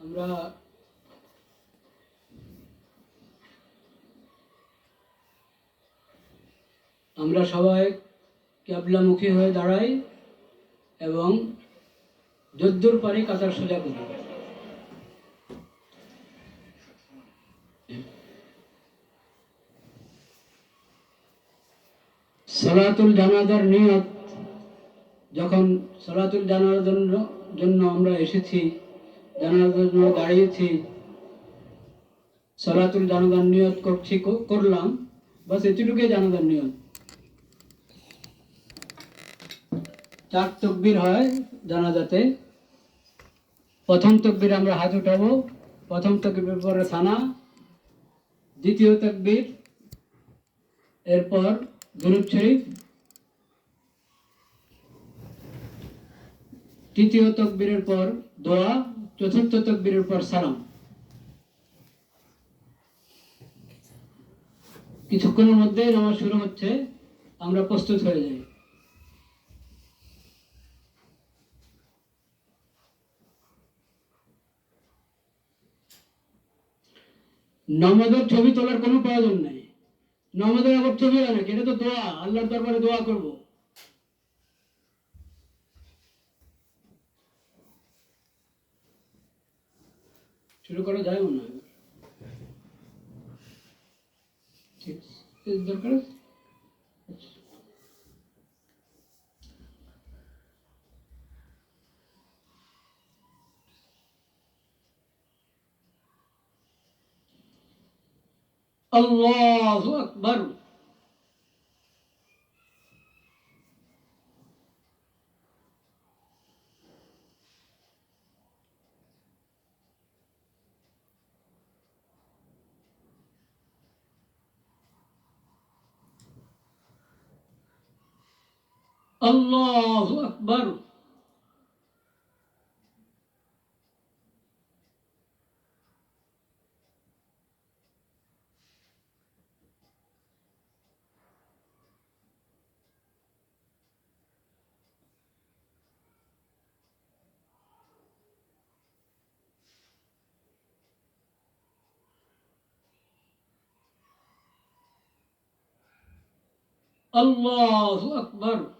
আমরা আমরা সবাই ক্যাবলামুখী হয়ে দাঁড়াই এবং যদ্দূর পারি কাতার সোজা করি। সালাতুল জানাজার নিয়ত, যখন সালাতুল জন্য জন্য আমরা এসেছি জন্য দাঁড়িয়েছি। সালাতুল জানাজার নিয়ত করছি, করলাম। বাস জানাজার নিয়ত। চার তকবির হয় জানাজাতে। প্রথম তকবির আমরা হাত উঠাবো। প্রথম তকবির পরে সানা। দ্বিতীয় তকবির, এরপর দুরুদ শরীফ। তৃতীয় তকবীরের পর দোয়া। চতুর্থ তকবীরের পর সালাম। কিছুক্ষণের মধ্যে নামাজ শুরু হচ্ছে, আমরা প্রস্তুত হয়ে যাই। নমাজের ছবি তোলার কোনো প্রয়োজন নাই। নমাজের আবার ছবি হয় নাকি এটা তো দোয়া, আল্লাহর দরবারে দোয়া করব। শুরু করা যায় মনে হয় ঠিক আছে। দরকার আছে? আচ্ছা। আল্লাহু আকবার الله أكبر. الله أكبر.